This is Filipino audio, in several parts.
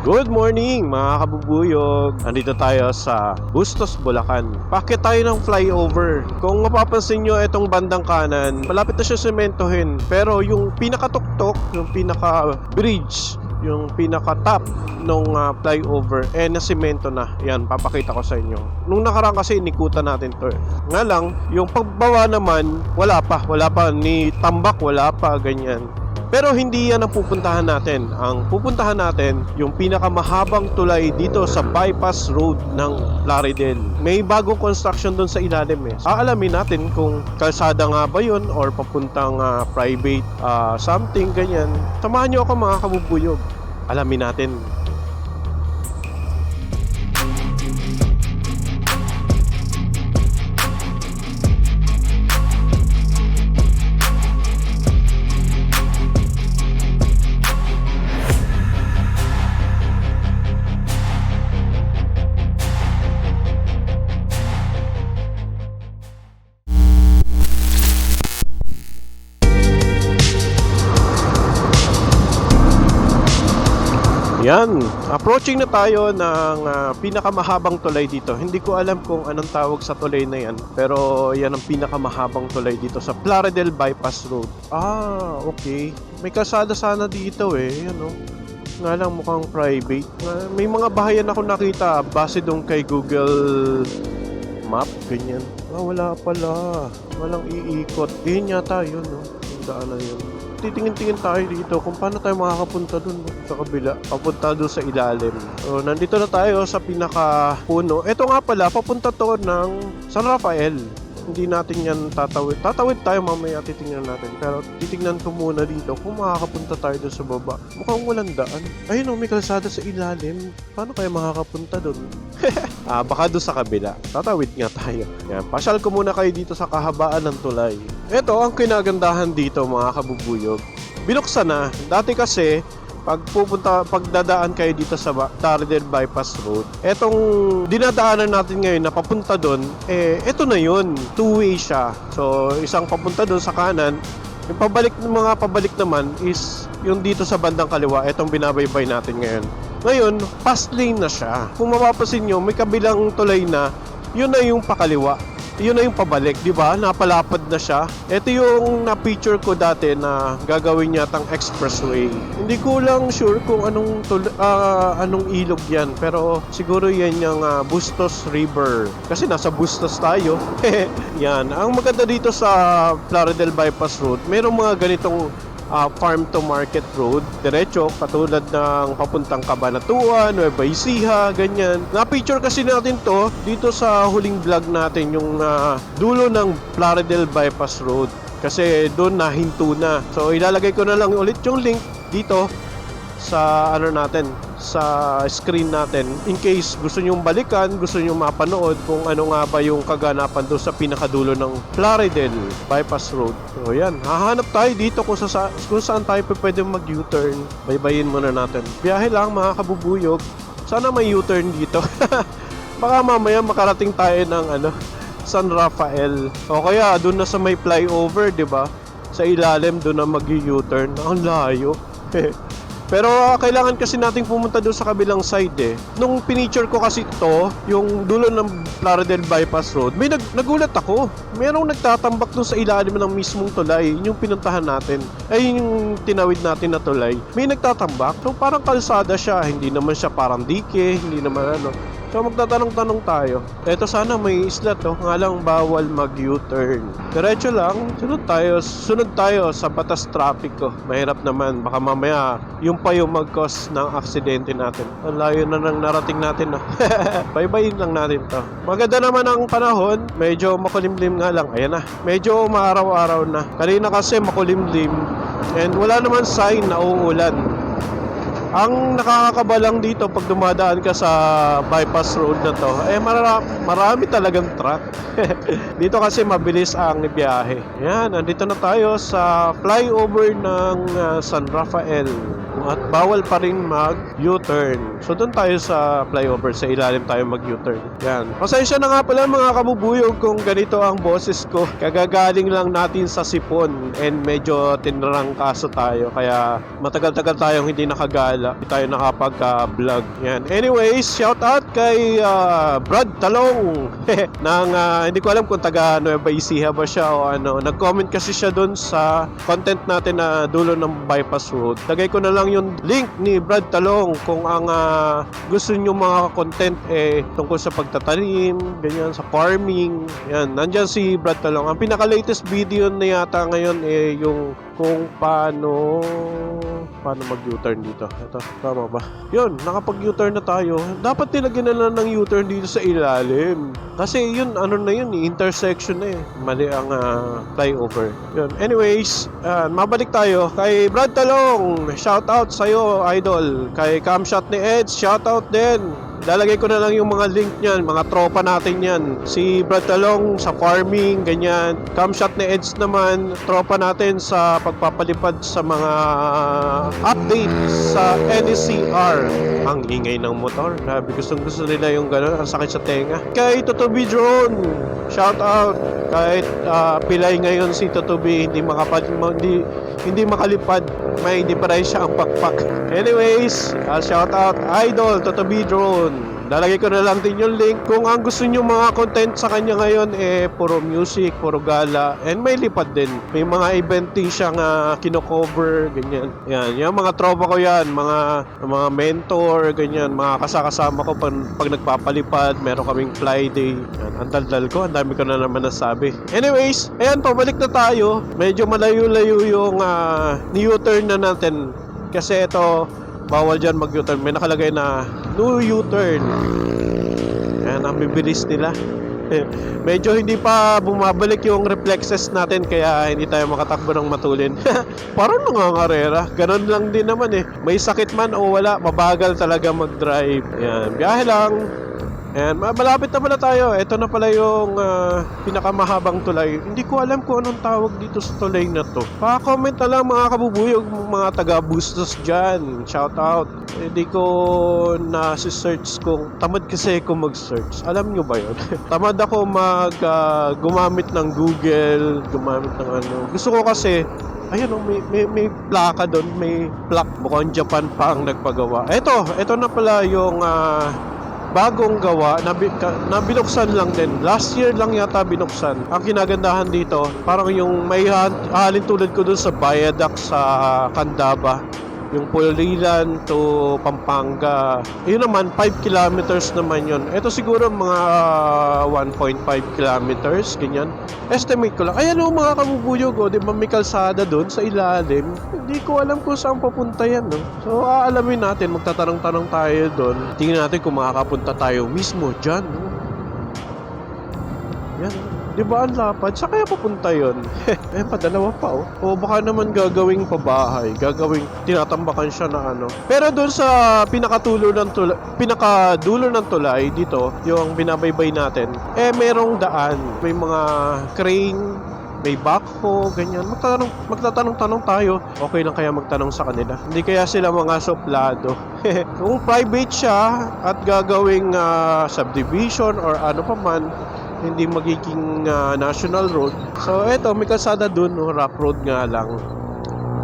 Good morning mga kabubuyog! Andito tayo sa Bustos, Bulacan. Pakit tayo ng flyover. Kung mapapansin nyo itong bandang kanan, malapit na siya sementohin. Pero yung pinakatuktok, yung pinaka-bridge, yung pinaka-top nung ah, flyover, eh nasemento na. Yan, papakita ko sa inyo. Nung nakaraan kasi inikutan natin to. eh. Nga lang, yung pagbaba naman, wala pa. Wala pa. Ni tambak, wala pa. Ganyan. Pero hindi yan ang pupuntahan natin. Ang pupuntahan natin, yung pinakamahabang tulay dito sa bypass road ng Plaridel. May bagong construction doon sa ilalim eh. Aalamin natin kung kalsada nga ba yun or papuntang ah, private ah, something ganyan. Samahan nyo ako mga kabubuyog. Alamin natin. Yan, approaching na tayo ng ah, pinakamahabang tulay dito. Hindi ko alam kung anong tawag sa tulay na yan, pero yan ang pinakamahabang tulay dito sa Plaridel Bypass Road. Ah, okay. May kalsada sana dito eh, yan oh. Nga lang mukhang private. Ah, may mga bahayan ako nakita base doon kay Google Map, ganyan. Ah, wala pala. Walang iikot. Yun yata yun, no? Daanan yun titingin-tingin tayo dito kung paano tayo makakapunta dun sa kabila. Papunta doon sa ilalim. So, nandito na tayo sa pinaka puno. Ito nga pala, papunta to ng San Rafael. Hindi natin yan tatawid. Tatawid tayo mamaya, titingnan natin. Pero titingnan ko muna dito kung makakapunta tayo doon sa baba. Mukhang walang daan. Ayun o, may kalsada sa ilalim. Paano kayo makakapunta doon? ah, baka doon sa kabila. Tatawid nga tayo. Yan, pasyal ko muna kayo dito sa kahabaan ng tulay. Ito ang kinagandahan dito mga kabubuyog. Binuksan na. Dati kasi, pag pupunta, pagdadaan kayo dito sa Plaridel Bypass Road, etong dinadaanan natin ngayon na papunta doon, eh, eto na yun. Two-way siya. So, isang papunta doon sa kanan, yung pabalik ng mga pabalik naman is yung dito sa bandang kaliwa, etong binabaybay natin ngayon. Ngayon, fast lane na siya. Kung mapapansin nyo, may kabilang tulay na, yun na yung pakaliwa. Yun na yung pabalik, di ba? Napalapad na siya. Ito yung na-picture ko dati na gagawin yatang expressway. Hindi ko lang sure kung anong tul- ah, anong ilog yan, pero siguro yan yung ah, Bustos River. Kasi nasa Bustos tayo. yan. Ang maganda dito sa Plaridel Bypass Road, mayroong mga ganitong ah, farm to market road, diretso, katulad ng papuntang Cabanatuan, Nueva Ecija, ganyan. Na-picture kasi natin to dito sa huling vlog natin, yung ah, dulo ng Plaridel Bypass Road. Kasi doon nahinto na. So ilalagay ko na lang ulit yung link dito sa ano natin sa screen natin. In case gusto nyong balikan gusto nyong mapanood kung ano nga ba yung kaganapan doon sa pinakadulo ng Plaridel bypass road. So yan. Hahanap tayo dito kung, sa, kung saan tayo pwede mag U-turn. Baybayin muna natin. Biyahe lang mga kabubuyog. Sana may U-turn dito. Baka mamaya makarating tayo ng ano San Rafael. O kaya doon na sa may flyover 'di ba? Sa ilalim doon na mag U-turn ang layo Pero ah, kailangan kasi nating pumunta doon sa kabilang side eh. Nung pinicture ko kasi to, yung dulo ng Plaridel Bypass Road, may nag nagulat ako. Merong nagtatambak doon sa ilalim ng mismong tulay, yun yung pinuntahan natin. Ay yun yung tinawid natin na tulay. May nagtatambak. So parang kalsada siya, hindi naman siya parang dike, hindi naman ano. So magtatanong-tanong tayo. Eto sana may isla to, nga lang bawal mag U-turn. Diretso lang, sunod tayo, sunod tayo sa batas trapiko. Mahirap naman, baka mamaya yung pa yung mag-cause ng aksidente natin. Ang layo na nang narating natin na. Baybayin lang natin to. Maganda naman ang panahon, medyo makulimlim nga lang. Ayan na, medyo maaraw-araw na. Kanina kasi makulimlim and wala naman sign na uulan. Ang nakakakabalang dito pag dumadaan ka sa bypass road na to, eh mara- marami talagang truck. dito kasi mabilis ang biyahe. Yan, andito na tayo sa flyover ng ah, San Rafael. At bawal pa rin mag U-turn. So doon tayo sa flyover, sa ilalim tayo mag U-turn. Yan. Pasensya na nga pala mga kabubuyog kung ganito ang boses ko. Kagagaling lang natin sa sipon and medyo tinrang kaso tayo kaya matagal-tagal tayong hindi nakagala. Hindi tayo nakapag-vlog. Yan. Anyways, shout out kay ah, Brad Talong ng ah, hindi ko alam kung taga Nueva Ecija ba siya o ano. Nag-comment kasi siya doon sa content natin na dulo ng bypass road. Lagay ko na lang yung link ni Brad Talong kung ang ah, gusto nyo mga content eh tungkol sa pagtatanim, ganyan, sa farming. Yan, nandyan si Brad Talong. Ang pinaka-latest video na yata ngayon eh yung kung paano paano mag-U-turn dito. Ito, tama ba? Yun, nakapag-U-turn na tayo. Dapat nilagyan na lang ng U-turn dito sa ilalim. Kasi yun, ano na yun, eh, intersection na eh. Mali ang ah, flyover. Yun. Anyways, ah, mabalik tayo kay Brad Talong. Shout out sa'yo, idol. Kay Camshot ni Eds, shout out din. Lalagay ko na lang yung mga link niyan, mga tropa natin yan. Si Brad Talong sa farming, ganyan. Camshot ni Eds naman, tropa natin sa pagpapalipad sa mga updates sa NECR. Ang ingay ng motor. Grabe, gustong gusto nila yung gano'n. Ang sakit sa tenga. Kay Totobi Drone, shout out. Kahit ah, pilay ngayon si Totobi, hindi makapad, ma- hindi, hindi makalipad. May differensya ang pakpak. Anyways, ah, shout out Idol Totobi Drone. Lalagay ko na lang din yung link. Kung ang gusto nyo mga content sa kanya ngayon, eh, puro music, puro gala, and may lipad din. May mga event din siyang uh, kino-cover, ganyan. Yan, yung mga tropa ko yan, mga mga mentor, ganyan, mga kasakasama ko pag, pag nagpapalipad, meron kaming fly day. Yan, ang daldal ko, ang dami ko na naman nasabi. Anyways, ayan, pabalik na tayo. Medyo malayo-layo yung uh, ni-U-turn na natin. Kasi ito, bawal dyan mag U-turn. May nakalagay na no U-turn. Ayan, ang bibilis nila. Medyo hindi pa bumabalik yung reflexes natin kaya hindi tayo makatakbo ng matulin. Parang nangangarera. Ganon lang din naman eh. May sakit man o wala, mabagal talaga mag-drive. Ayan, biyahe lang. Ma- malapit na pala tayo. Ito na pala yung ah, pinakamahabang tulay. Hindi ko alam kung anong tawag dito sa tulay na to. Pa-comment na lang mga kabubuyog, mga taga-bustos dyan. Shout out. Hindi ko na-search kung... Tamad kasi ako mag-search. Alam nyo ba yun? Tamad ako mag... ah, gumamit ng Google, gumamit ng ano. Gusto ko kasi Ayun, oh, may, may, may plaka doon, may plaque. Mukhang Japan pa ang nagpagawa. Eto, eto na pala yung ah, bagong gawa na, bi- na binuksan lang din. Last year lang yata binuksan. Ang kinagandahan dito, parang yung may ha- halin tulad ko dun sa viaduct sa Candaba. Yung Pulilan to Pampanga. Yun naman, 5 kilometers naman yun. Ito siguro mga 1.5 kilometers, ganyan. Estimate ko lang. Ayan o mga kabubuyog, oh, di ba may kalsada doon sa ilalim? Hindi ko alam kung saan papunta yan, no? So, aalamin natin, magtatanong-tanong tayo doon. Tingnan natin kung makakapunta tayo mismo dyan, no? Yan, di ba ang lapad? Saan kaya papunta yun? eh, padalawa pa, oh. O baka naman gagawing pabahay, gagawing tinatambakan siya na ano. Pero doon sa pinakatulo ng tulay, pinakadulo ng tulay dito, yung binabaybay natin, eh merong daan, may mga crane, may backhoe, ganyan. Magtatanong, magtatanong-tanong tayo. Okay lang kaya magtanong sa kanila. Hindi kaya sila mga soplado. Kung private siya at gagawing ah, subdivision or ano pa man, hindi magiging ah, national road. So eto, may kalsada dun, no? rough road nga lang.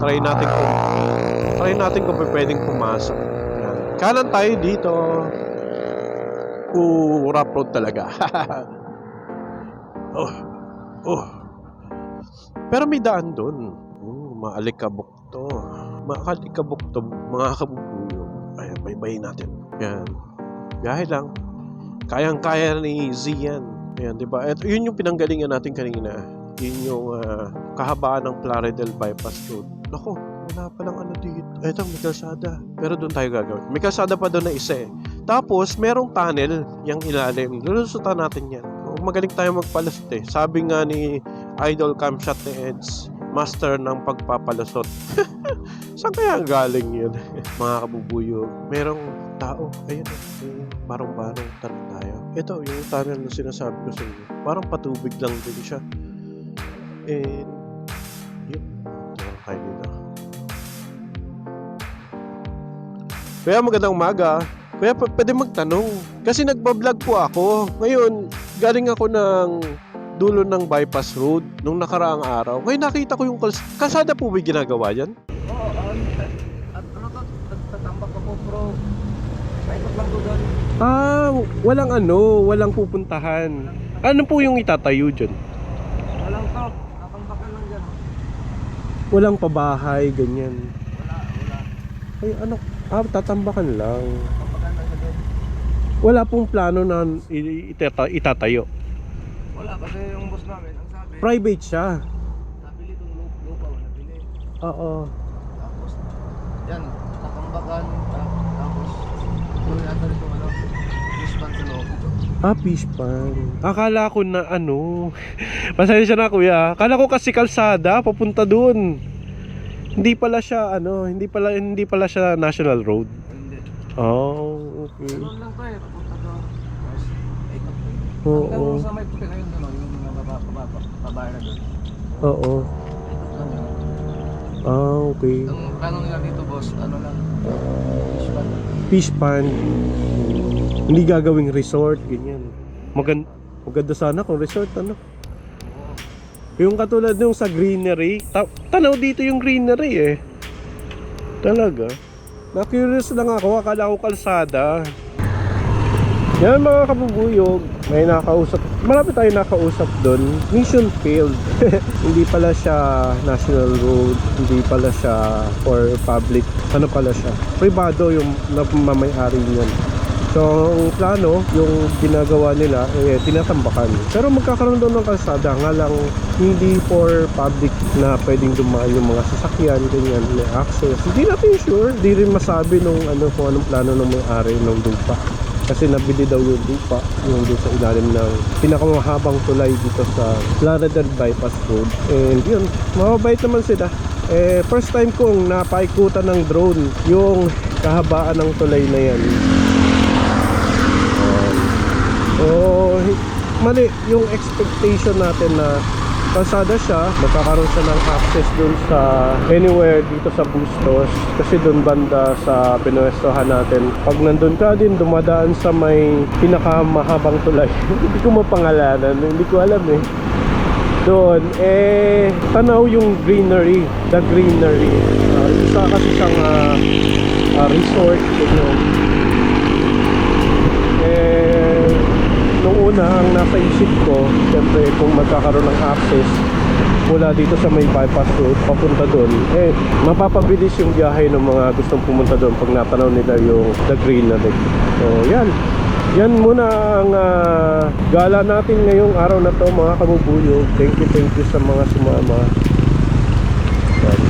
Try natin kung try natin kung pwedeng pumasok. Yan. Kanan tayo dito. Ooh, rough road talaga. oh. Oh. Pero may daan doon. Hmm, maalikabok to. Maalikabok to, mga kabubuyo. Ayan, baybayin natin. Yan. Biyahe lang. Kayang-kaya ni Z yan. Ayan, di ba? Ito, yun yung pinanggalingan natin kanina. Yun yung ah, kahabaan ng Plaridel Bypass Road. Nako, wala pa lang ano dito. Eto, may kalsada. Pero doon tayo gagawin. May kalsada pa doon na isa eh. Tapos, merong tunnel, yung ilalim. Lulusutan natin yan. Magaling tayo magpalusot eh. Sabi nga ni Idol Camshot ni Eds, master ng pagpapalusot. Saan kaya galing yun? Mga kabubuyo, merong tao. Ayun, may barong-barong tanong tayo. Ito, yung tunnel na sinasabi ko sa inyo. Parang patubig lang din siya. And, yun. Tanong tayo dito. Kuya, magandang umaga. Kuya, p- pwede magtanong. Kasi nagbablog po ako. Ngayon, galing ako ng dulo ng bypass road nung nakaraang araw. Ngayon nakita ko yung kals- kalsada po ba ginagawa yan? Oo, um, at ano to, tatambak ako bro. Doon. Ah, walang ano, walang pupuntahan. Ano po yung itatayo dyan? Walang to, tatambakan lang dyan. Walang pabahay, ganyan. Wala, wala. Ay, ano? Ah, tatambakan lang. Tambakan lang dyan. Wala pong plano na itata- itatayo. Wala, kasi yung boss namin, ang sabi, Private siya. nabili itong lupa, lupa, nabili. Oo. Tapos, yan, tatambakan, ta- Ah, fish pan. Akala ko na ano. Pasensya na kuya. Akala ko kasi kalsada papunta doon. Hindi pala siya ano, hindi pala hindi pala siya national road. Hindi. Oh, okay. Ganun lang to eh, papunta doon. Oo. Hanggang sa may puti na yun, ano, yung mga baba, baba, babae na doon. Oo. Lang yun. Ah, okay. Ang plano nila dito, boss, ano lang. Fish pan. Hindi gagawing resort, ganyan. Magan maganda sana kung resort ano. Yung katulad nung sa greenery, ta- tanaw dito yung greenery eh. Talaga. Na-curious lang ako, akala ko kalsada. Yan mga kabubuyog, may nakausap, marami tayo nakausap doon. Mission failed. hindi pala siya national road, hindi pala siya for public, ano pala siya, privado yung namamayari niyan. So, ang plano, yung ginagawa nila, eh, tinatambakan. Pero magkakaroon doon ng kalsada, nga lang hindi for public na pwedeng dumaan yung mga sasakyan, ganyan, may access. Hindi natin sure, hindi rin masabi nung ano, kung anong plano ng may-ari ng lupa. Kasi nabili daw yung lupa, yung doon sa ilalim ng pinakamahabang tulay dito sa Laredo Bypass Road. And yun, mababait naman sila. Eh, first time kong napaikutan ng drone yung kahabaan ng tulay na yan. So, mali yung expectation natin na kalsada siya, magkakaroon siya ng access dun sa anywhere dito sa Bustos kasi dun banda sa pinuwestohan natin. Pag nandun ka din, dumadaan sa may pinakamahabang tulay. hindi ko mapangalanan, hindi ko alam eh. Doon, eh, tanaw yung greenery, the greenery. Ah, isa kasi siyang ah, ah, resort. Eh, una ang nasa isip ko, siyempre kung magkakaroon ng access mula dito sa may bypass road papunta doon, eh mapapabilis yung biyahe ng mga gustong pumunta doon pag natanaw nila yung the greenery. So yan, yan muna ang ah, gala natin ngayong araw na to mga kabubuyo. Thank you, thank you sa mga sumama. Yan.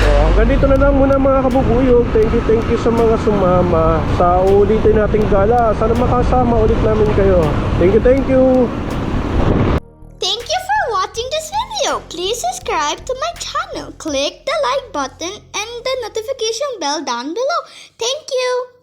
So, hanggang dito na lang muna mga kabubuyog. Thank you, thank you sa mga sumama sa ulitin nating gala. Sana makasama ulit namin kayo. Thank you, thank you. Thank you for watching this video. Please subscribe to my channel. Click the like button and the notification bell down below. Thank you.